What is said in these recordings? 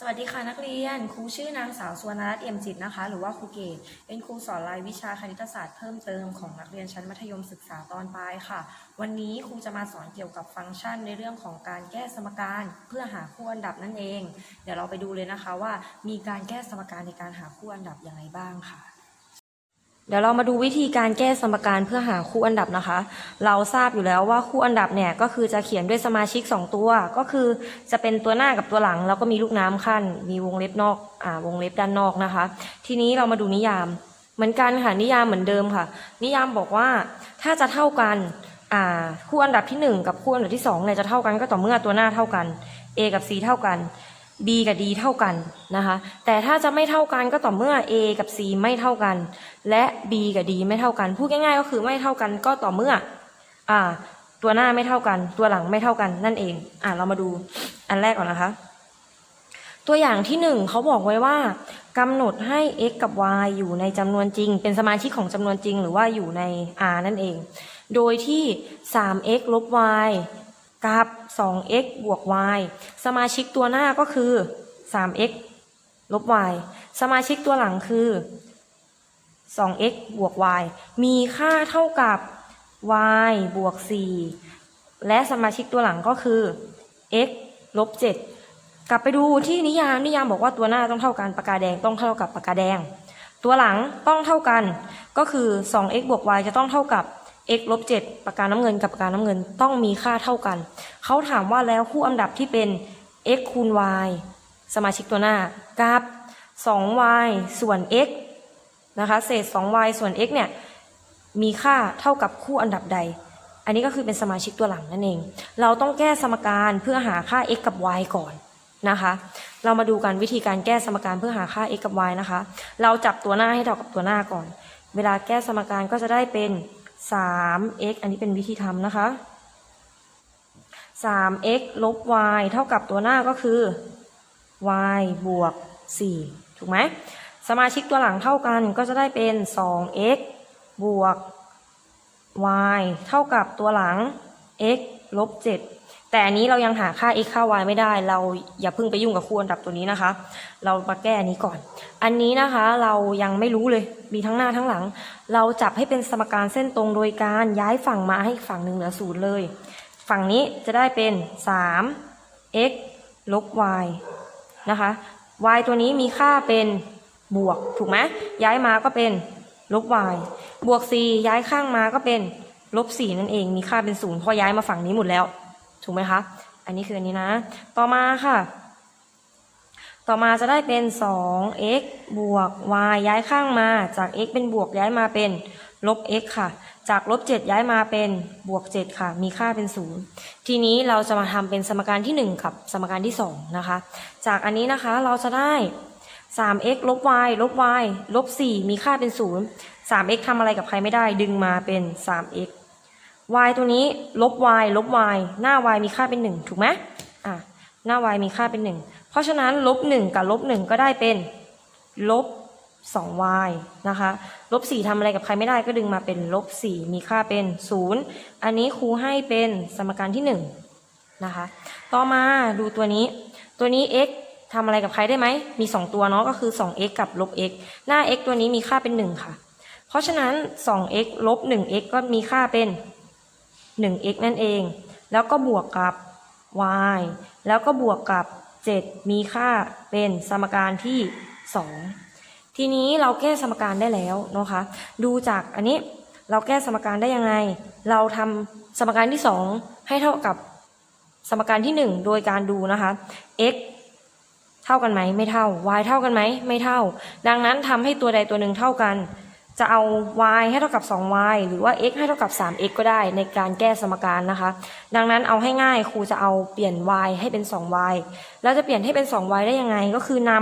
สวัสดีค่ะนักเรียนครูชื่อนางสาวสวรรณรัตน์เอี่ยมจิตนะคะ หรือว่าครูเกดเป็นครูสอนรายวิชาคณิตศาสตร์เพิ่มเติมของนักเรียนชั้นมัธยมศึกษาตอนปลายค่ะ วันนี้ครูจะมาสอนเกี่ยวกับฟังก์ชันในเรื่องของการแก้สมการ เพื่อหาคู่อันดับนั่นเอง เดี๋ยวเราไปดูเลยนะคะว่ามีการแก้สมการในการหาคู่อันดับอย่างไรบ้างค่ะ เดี๋ยวเรามาดูวิธีการแก้สมการเพื่อหาคู่อันดับนะคะ เราทราบอยู่แล้วว่าคู่อันดับเนี่ยก็คือจะเขียนด้วยสมาชิก 2 ตัว ก็คือจะเป็นตัวหน้ากับตัวหลัง แล้วก็มีลูกน้ำขั้น มีวงเล็บนอกอ่าวงเล็บด้านนอกนะคะ ทีนี้เรามาดูนิยาม เหมือนกันค่ะนิยามเหมือนเดิมค่ะ นิยามบอกว่าถ้าจะเท่ากันอ่าคู่อันดับที่ 1 กับคู่อันดับที่2เนี่ยจะเท่ากันก็ต่อเมื่อตัวหน้าเท่ากัน A กับ C เท่ากัน B กับ D เท่ากันนะคะ แต่ถ้าจะไม่เท่ากันก็ต่อเมื่อ A กับ C ไม่เท่ากัน และ B กับ D ไม่เท่ากัน พูดง่ายๆ ก็คือไม่เท่ากันก็ต่อเมื่อ อ่า ตัวหน้าไม่เท่ากัน ตัวหลังไม่เท่ากันนั่นเอง อ่าเรามาดูอันแรกก่อนนะคะ ตัวอย่างที่หนึ่งเขาบอกไว้ว่ากำหนดให้ x กับ y อยู่ในจำนวนจริง เป็นสมาชิกของจำนวนจริง หรือว่าอยู่ใน R นั่นเอง โดยที่ 3x ลบ y กับ 2x บวก y สมาชิกตัวหน้าก็คือ 3x ลบ y สมาชิกตัวหลังคือ 2x บวก y มีค่าเท่ากับ y บวก 4 และสมาชิกตัวหลังก็คือ x ลบ 7 กลับไปดูที่นิยาม นิยามบอกว่าตัวหน้าต้องเท่ากันปากกาแดงต้องเท่ากับปากกาแดง ตัวหลังต้องเท่ากัน ก็คือ 2x บวก y จะต้องเท่ากับ x ลบ7ปากกาน้ำเงินกับปากกาน้ำเงินต้องมีค่าเท่ากัน เขาถามว่าแล้วคู่อันดับที่เป็น x คูณ y สมาชิกตัวหน้ากับ 2y ส่วน x นะคะเศษ 2y ส่วน x เนี่ยมีค่าเท่ากับคู่อันดับใด อันนี้ก็คือเป็นสมาชิกตัวหลังนั่นเอง เราต้องแก้สมการเพื่อหาค่า x กับ y ก่อนนะคะ เรามาดูกันวิธีการแก้สมการเพื่อหาค่า x กับ y นะคะ เราจับตัวหน้าให้เท่ากับตัวหน้าก่อน เวลาแก้สมการก็จะได้เป็น 3x อันนี้เป็นวิธีทำนะคะ 3x ลบ y เท่ากับตัวหน้าก็คือ y บวก 4 ถูกไหม สมาชิกตัวหลังเท่ากันก็จะได้เป็น 2x บวก y เท่ากับตัวหลัง x ลบ 7 แต่อันนี้เรายังหาค่า x ค่า y ไม่ได้ เราอย่าเพิ่งไปยุ่งกับคู่อันดับตัวนี้นะคะ เรามาแก้อันนี้ก่อน อันนี้นะคะเรายังไม่รู้เลย มีทั้งหน้าทั้งหลัง เราจับให้เป็นสมการเส้นตรงโดยการย้ายฝั่งมาให้ฝั่งหนึ่งเหลือศูนย์เลย ฝั่งนี้จะได้เป็น 3 x ลบ y นะคะ y ตัวนี้มีค่าเป็นบวกถูกไหมย้ายมาก็เป็นลบ y บวก c ย้ายข้างมาก็เป็นลบ 4 นั่นเอง มีค่าเป็นศูนย์เพราะย้ายมาฝั่งนี้หมดแล้ว ถูกไหมคะ อันนี้คืออันนี้นะ ต่อมาค่ะ ต่อมาจะได้เป็น 2x บวก y ย้ายข้างมาจาก x เป็นบวกย้ายมาเป็นลบ x ค่ะ จากลบ 7 ย้ายมาเป็นบวก 7 ค่ะ มีค่าเป็น 0 ทีนี้เราจะมาทำเป็นสมการที่ 1 กับสมการที่ 2 นะคะ จากอันนี้นะคะเราจะได้ 3x ลบ y ลบ y ลบ 4 มีค่าเป็น 0 3x ทำอะไรกับใครไม่ได้ดึงมาเป็น 3x y ตัวนี้ลบ y ลบ y หน้า y มีค่าเป็น 1 ถูกไหมอะหน้า y มีค่าเป็น 1 เพราะฉะนั้นลบ 1 กับลบ 1 ก็ได้เป็นลบ 2y นะคะลบ 4ทำอะไรกับใครไม่ได้ก็ดึงมาเป็นลบ 4 มีค่าเป็น 0 อันนี้ครูให้เป็นสมการที่ 1 นะคะ ต่อมาดูตัวนี้ ตัวนี้ x ทำอะไรกับใครได้ไหม มี 2 ตัวเนาะก็คือ 2x กับลบ x หน้า x ตัวนี้มีค่าเป็น 1 ค่ะ เพราะฉะนั้น 2x ลบ 1x ก็มีค่าเป็น 1x นั่นเอง แล้วก็บวกกับ y แล้วก็บวกกับ 7 มีค่าเป็นสมการที่ 2 ทีนี้เราแก้สมการได้แล้วนะคะดูจากอันนี้เราแก้สมการได้ยังไง เราทำสมการที่ 2 ให้เท่ากับสมการที่ 1 โดยการดูนะคะ x เท่ากันไหมไม่เท่า y เท่ากันไหมไม่เท่า ดังนั้นทำให้ตัวใดตัวหนึ่งเท่ากัน จะเอา y ให้เท่ากับ 2y หรือว่า x ให้เท่ากับ 3x ก็ได้ในการแก้สมการนะคะ ดังนั้นเอาให้ง่ายครูจะเอาเปลี่ยน y ให้เป็น 2y แล้วจะเปลี่ยนให้เป็น 2y ได้ยังไงก็คือน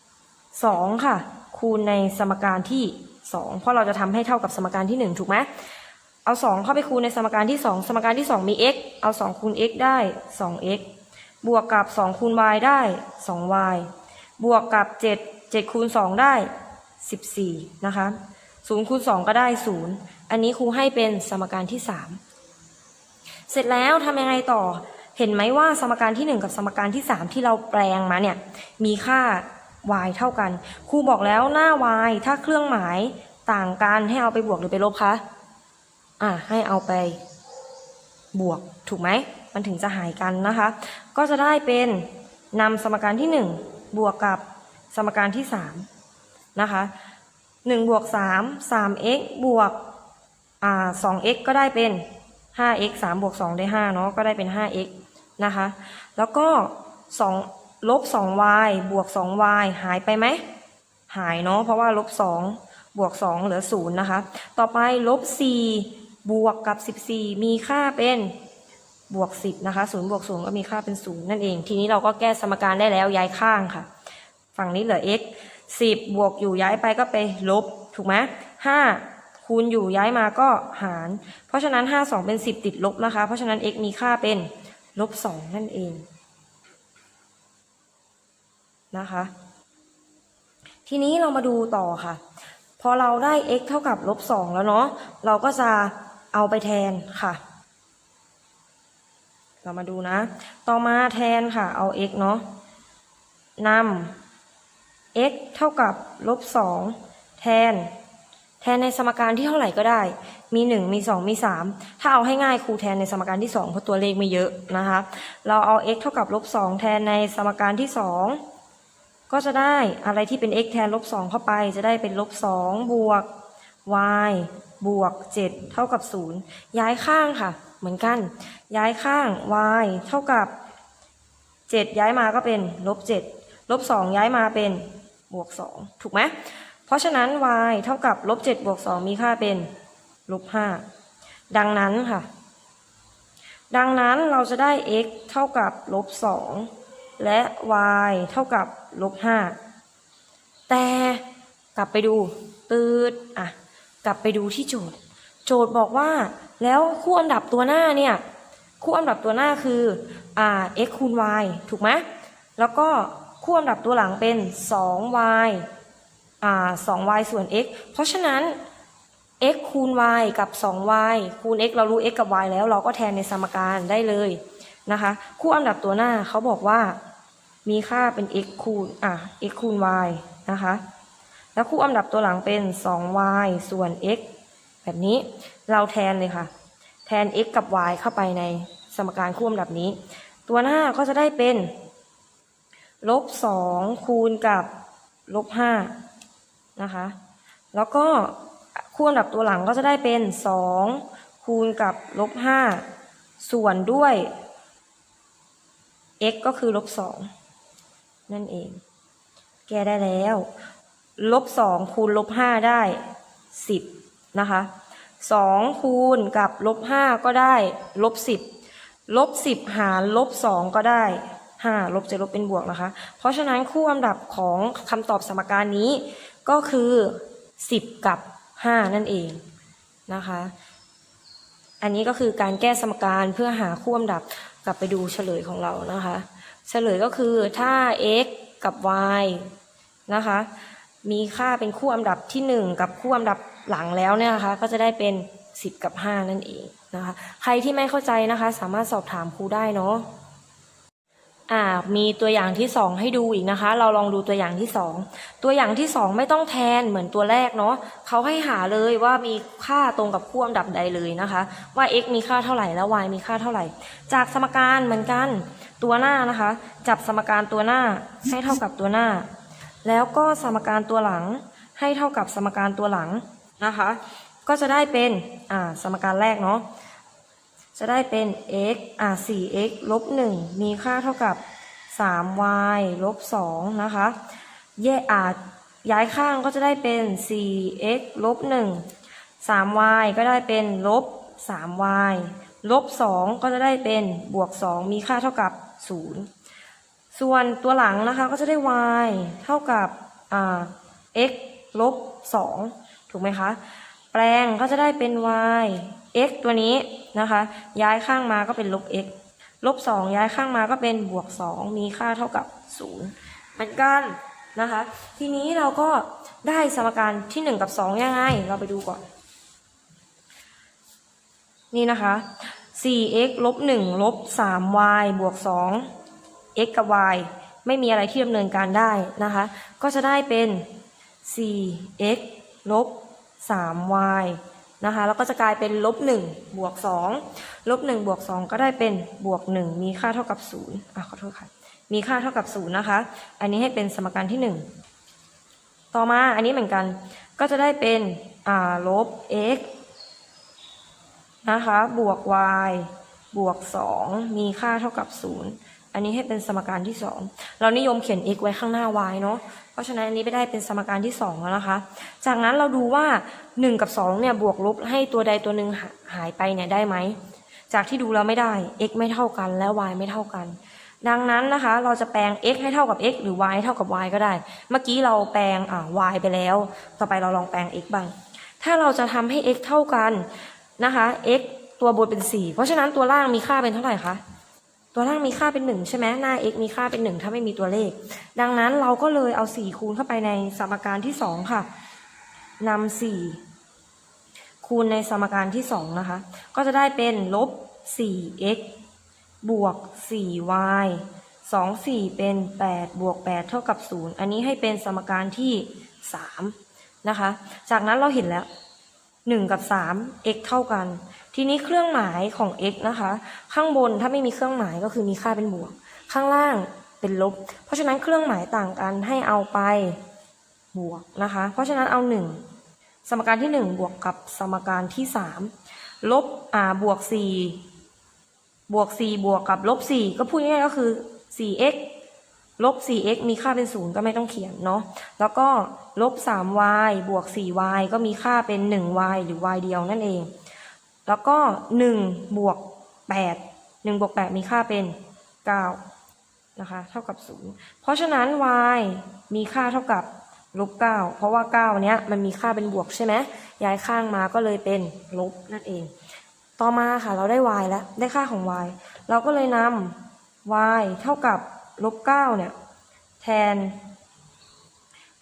ำ2ค่ะ คูณในสมการที่ 2 เพราะเราจะทำให้เท่ากับสมการที่ 1 ถูกไหมเอา 2 เข้าไปคูณในสมการที่ 2 สมการที่ 2 มี x เอา 2 คูณ x ได้ 2x บวกกับ 2 คูณ y ได้ 2y บวกกับ 7 7คูณ 2 ได้ 14 นะคะ 0คูณ2ก็ได้0อันนี้ครูให้เป็นสมการที่3เสร็จแล้วทำยังไงต่อ เห็นไหมว่าสมการที่1กับสมการที่3ที่เราแปลงมาเนี่ยมีค่า y เท่ากันครูบอกแล้วหน้า y ถ้าเครื่องหมายต่างกันให้เอาไปบวกหรือไปลบคะอะให้เอาไปบวกถูกไหมมันถึงจะหายกันนะคะ ก็จะได้เป็นนำสมการที่ 1 บวกกับสมการที่ 3 นะคะ 1บวก3 3x บวกอ่า 2x ก็ได้เป็น 5x 3บวก2ได้5เนาะก็ได้เป็น 5x นะคะ แล้วก็2ลบ 2y บวก 2y หายไปไหม หายเนาะเพราะว่าลบ 2 บวก 2 เหลือ 0 นะคะ ต่อไปลบ 4 บวกกับ 14 มีค่าเป็นบวก 10 นะคะ0บวก0ก็มีค่าเป็น 0 นั่นเอง ทีนี้เราก็แก้สมการได้แล้วย้ายข้างค่ะ ฝั่งนี้เหลือ x 10บวกอยู่ย้ายไปก็ไปลบถูกไหม5คูณอยู่ย้ายมาก็หาร เพราะฉะนั้น5 2เป็น10ติดลบนะคะ เพราะฉะนั้น x มีค่าเป็นลบ2นั่นเองนะคะ ทีนี้เรามาดูต่อค่ะ พอเราได้ x เท่ากับลบ2แล้วเนาะเราก็จะเอาไปแทนค่ะเรามาดูนะ ต่อมาแทนค่ะ เอา x เนาะนำ x เท่ากับลบ2แทน แทนในสมการที่เท่าไหร่ก็ได้ มี 1 มี 2 มี 3 ถ้าเอาให้ง่ายครูแทนในสมการที่ 2 เพราะตัวเลขไม่เยอะนะคะ เราเอา x เท่ากับลบ2แทนในสมการที่ 2 ก็จะได้อะไรที่เป็น x แทนลบ2เข้าไป จะได้เป็นลบ2บวก y บวก 7 เท่ากับ 0 ย้ายข้างค่ะ เหมือนกัน ย้ายข้าง y เท่ากับ 7 ย้ายมาก็เป็นลบ7ลบ2ย้ายมาเป็น บวก2ถูกไหมเพราะฉะนั้น y เท่ากับลบ7บวก2มีค่าเป็นลบ5ดังนั้นค่ะ ดังนั้นเราจะได้ x เท่ากับลบ2และ y เท่ากับลบ5แต่กลับไปดูตืดอะกลับไปดูที่โจทย์ โจทย์บอกว่า แล้วคู่อันดับตัวหน้าเนี่ย คู่อันดับตัวหน้าคืออ่า x คูณ y ถูกไหมแล้วก็ คู่อันดับตัวหลังเป็น 2y อ่า 2y ส่วน x เพราะฉะนั้น x คูณ y กับ 2y คูณ x เรารู้ x กับ y แล้วเราก็แทนในสมการได้เลยนะคะ คู่อันดับตัวหน้าเขาบอกว่า มีค่าเป็น x คูณอะ x คูณ y นะคะ แล้วคู่อันดับตัวหลังเป็น 2y ส่วน x แบบนี้เราแทนเลยค่ะ แทน x กับ y เข้าไปในสมการคู่อันดับนี้ ตัวหน้าก็จะได้เป็น ลบ2คูณกับลบ5นะคะ แล้วก็คู่อันดับตัวหลังก็จะได้เป็น2คูณกับลบ5ส่วนด้วย x ก็คือลบ2นั่นเอง แก้ได้แล้ว ลบ2คูณลบ5ได้10นะคะ2คูณกับลบ5ก็ได้ลบ10ลบ10หารลบ2ก็ได้ 5 ลบจะลบเป็นบวกนะคะ เพราะฉะนั้นคู่อันดับของคำตอบสมการนี้ก็คือ 10 กับ 5 นั่นเองนะคะ อันนี้ก็คือการแก้สมการเพื่อหาคู่อันดับกลับไปดูเฉลยของเรานะคะ เฉลยก็คือถ้า x กับ y นะคะ มีค่าเป็นคู่อันดับที่ 1 กับคู่อันดับหลังแล้วเนี่ยนะคะ ก็จะได้เป็น 10 กับ 5 นั่นเองนะคะ ใครที่ไม่เข้าใจนะคะ สามารถสอบถามครูได้เนาะ อ่ามีตัวอย่างที่สองให้ดูอีกนะคะ เราลองดูตัวอย่างที่สองตัวอย่างที่สองไม่ต้องแทนเหมือนตัวแรกเนาะเขาให้หาเลยว่ามีค่าตรงกับคู่อันดับใดเลยนะคะ ว่า x มีค่าเท่าไหร่แล้ว y มีค่าเท่าไหร่ จากสมการเหมือนกันตัวหน้านะคะ จับสมการตัวหน้าให้เท่ากับตัวหน้า แล้วก็สมการตัวหลังให้เท่ากับสมการตัวหลังนะคะ ก็จะได้เป็นอ่าสมการแรกเนาะ จะได้เป็น x อ่า 4x ลบ 1 มีค่าเท่ากับ 3y ลบ 2 นะคะ แยกอาจย้ายข้างก็จะได้เป็น 4x ลบ 1 3y ก็ได้เป็นลบ 3y ลบ 2 ก็จะได้เป็นบวก 2 มีค่าเท่ากับ 0 ส่วนตัวหลังนะคะก็จะได้ y เท่ากับอ่า x ลบ 2 ถูกไหมคะ แปลงก็จะได้เป็น y x ตัวนี้นะคะ ย้ายข้างมาก็เป็นลบ x ลบ 2 ย้ายข้างมาก็เป็นบวก 2 มีค่าเท่ากับ 0 เหมือนกันนะคะ ทีนี้เราก็ได้สมการที่ 1 กับ 2 ยังไง เราไปดูก่อน นี่นะคะ 4x ลบ 1 ลบ 3y บวก 2 x กับ y ไม่มีอะไรที่ดำเนินการได้นะคะ ก็จะได้เป็น 4x ลบ 3y นะคะแล้วก็จะกลายเป็นลบ1บวก2ลบ1บวก2ก็ได้เป็นบวก 1 มีค่าเท่ากับ0อะขอโทษค่ะ มีค่าเท่ากับ0นะคะ อันนี้ให้เป็นสมการที่ 1 ต่อมาอันนี้เหมือนกันก็จะได้เป็นอ่าลบ x นะคะบวก y บวก 2 มีค่าเท่ากับ 0 อันนี้ให้เป็นสมการที่ 2 เรานิยมเขียน x ไว้ข้างหน้า y เนาะ เพราะฉะนั้นอันนี้ไม่ได้เป็นสมการที่2แล้วนะคะ จากนั้นเราดูว่า 1 กับ2เนี่ยบวกลบให้ตัวใดตัวหนึ่งหายไปเนี่ยได้ไหม จากที่ดูแล้วไม่ได้ x ไม่เท่ากันและ y ไม่เท่ากัน ดังนั้นนะคะเราจะแปลง x ให้เท่ากับ x หรือ y ให้เท่ากับ y ก็ได้ เมื่อกี้เราแปลงอ่า y ไปแล้ว ต่อไปเราลองแปลง x บ้าง ถ้าเราจะทำให้ x เท่ากันนะคะ x ตัวบนเป็น 4 เพราะฉะนั้นตัวล่างมีค่าเป็นเท่าไหร่คะ ตัวล่างมีค่าเป็น 1 ใช่ไหมหน้า x มีค่าเป็น 1 ถ้าไม่มีตัวเลข ดังนั้นเราก็เลยเอา 4 คูณเข้าไปในสมการที่ 2 ค่ะนำ4คูณในสมการที่ 2 นะคะ ก็จะได้เป็นลบ 4x บวก 4y 2 4 เป็น 8 บวก 8 เท่ากับ 0 อันนี้ให้เป็นสมการที่ 3 นะคะ จากนั้นเราเห็นแล้ว 1 กับ 3 x เท่ากัน ทีนี้เครื่องหมายของ x นะคะ ข้างบนถ้าไม่มีเครื่องหมายก็คือมีค่าเป็นบวก ข้างล่างเป็นลบ เพราะฉะนั้นเครื่องหมายต่างกันให้เอาไปบวกนะคะ เพราะฉะนั้นเอา 1 สมการที่ 1 บวกกับสมการที่ 3 ลบอ่าบวก 4 บวก 4 บวกกับลบ 4 ก็พูดง่ายๆก็คือ 4x ลบ 4x มีค่าเป็น 0 ก็ไม่ต้องเขียนเนาะ แล้วก็ลบ 3y บวก 4y ก็มีค่าเป็น 1y หรือ y เดียวนั่นเอง แล้วก็ 1 บวก 8 1บวก 8 มีค่าเป็น 9 นะคะ เท่ากับ 0 เพราะฉะนั้น y มีค่าเท่ากับลบ 9 เพราะว่า 9 เนี้ยมันมีค่าเป็นบวกใช่ไหมย้ายข้างมาก็เลยเป็นลบนั่นเอง ต่อมาค่ะเราได้ y แล้ว ได้ค่าของ y เราก็เลยนำ y เท่ากับ ลบ9เนี่ย แทน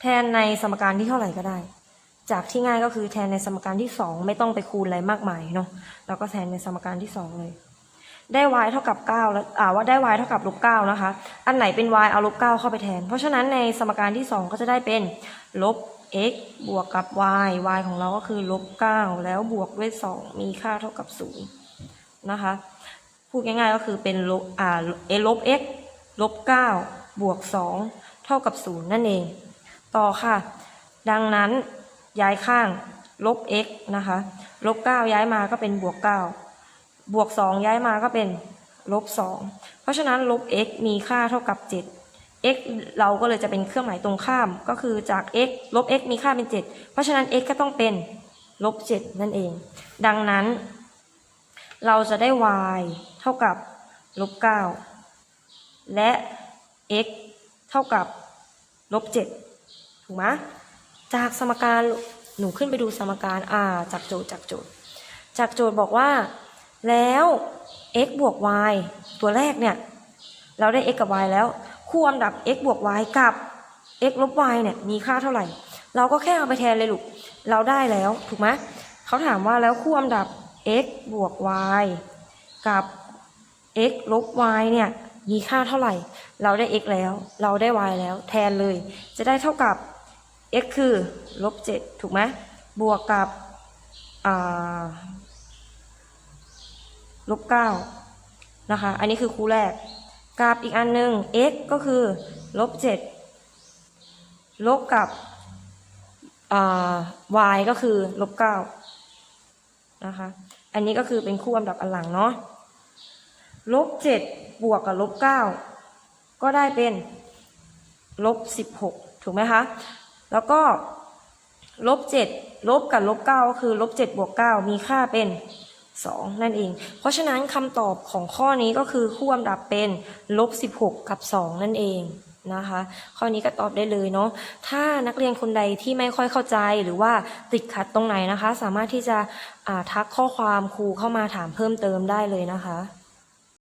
แทนในสมการที่เท่าไหร่ก็ได้ จากที่ง่ายก็คือแทนในสมการที่2ไม่ต้องไปคูณอะไรมากมายเนาะเราก็แทนในสมการที่2เลย ได้ y เท่ากับ9แล้วอ่าว่าได้ y เท่ากับลบ9นะคะ อันไหนเป็น y เอาลบ9เข้าไปแทน เพราะฉะนั้นในสมการที่ 2 ก็จะได้เป็นลบ x บวกกับ y y ของเราก็คือลบ9แล้วบวกด้วย 2 มีค่าเท่ากับ0นะคะ พูดง่ายๆก็คือเป็นลบอ่าเอลบ x ลบ9บวก2เท่ากับ 0 นั่นเอง ต่อค่ะ ดังนั้นย้ายข้างลบ x นะคะลบ9ย้ายมาก็เป็นบวก 9 บวก 2 ย้ายมาก็เป็นลบ 2 เพราะฉะนั้นลบ x มีค่าเท่ากับ 7 x เราก็เลยจะเป็นเครื่องหมายตรงข้ามก็คือจาก x ลบ x มีค่าเป็น 7 เพราะฉะนั้น x ก็ต้องเป็นลบ 7 นั่นเอง ดังนั้น เราจะได้ y เท่ากับลบ 9 และ x เท่ากับลบ7ถูกไหมจากสมการหนูขึ้นไปดูสมการอ่าจากโจทย์จากโจทย์ จากโจทย์บอกว่า แล้ว x บวก y ตัวแรกเนี่ย เราได้ x กับ y แล้ว คู่อันดับ x บวก y กับ x ลบ y เนี่ยมีค่าเท่าไหร่ เราก็แค่เอาไปแทนเลยลูก เราได้แล้วถูกไหมเขาถามว่าแล้วคู่อันดับ x บวก y กับ x ลบ y เนี่ย มีค่าเท่าไหร่ เราได้ x แล้ว เราได้ y แล้ว แทนเลย จะได้เท่ากับ x คือลบ7ถูกไหมบวกกับลบ9นะคะ อันนี้คือคู่แรก กับอีกอันหนึ่ง x ก็คือลบ7ลบกับ y ก็คือลบ9นะคะ อันนี้ก็คือเป็นคู่อันดับอันหลังเนาะลบเจ็ด บวกกับลบเก้าก็ได้เป็นลบสิบหกถูกไหมคะ แล้วก็ลบเจ็ดลบกับลบเก้าก็คือลบเจ็ดบวกเก้ามีค่าเป็นสองนั่นเอง เพราะฉะนั้นคำตอบของข้อนี้ก็คือคู่อันดับเป็นลบสิบหกกับสองนั่นเองนะคะ ข้อนี้ก็ตอบได้เลยเนาะถ้านักเรียนคนใดที่ไม่ค่อยเข้าใจหรือว่าติดขัดตรงไหนนะคะ สามารถที่จะทักข้อความครูเข้ามาถามเพิ่มเติมได้เลยนะคะ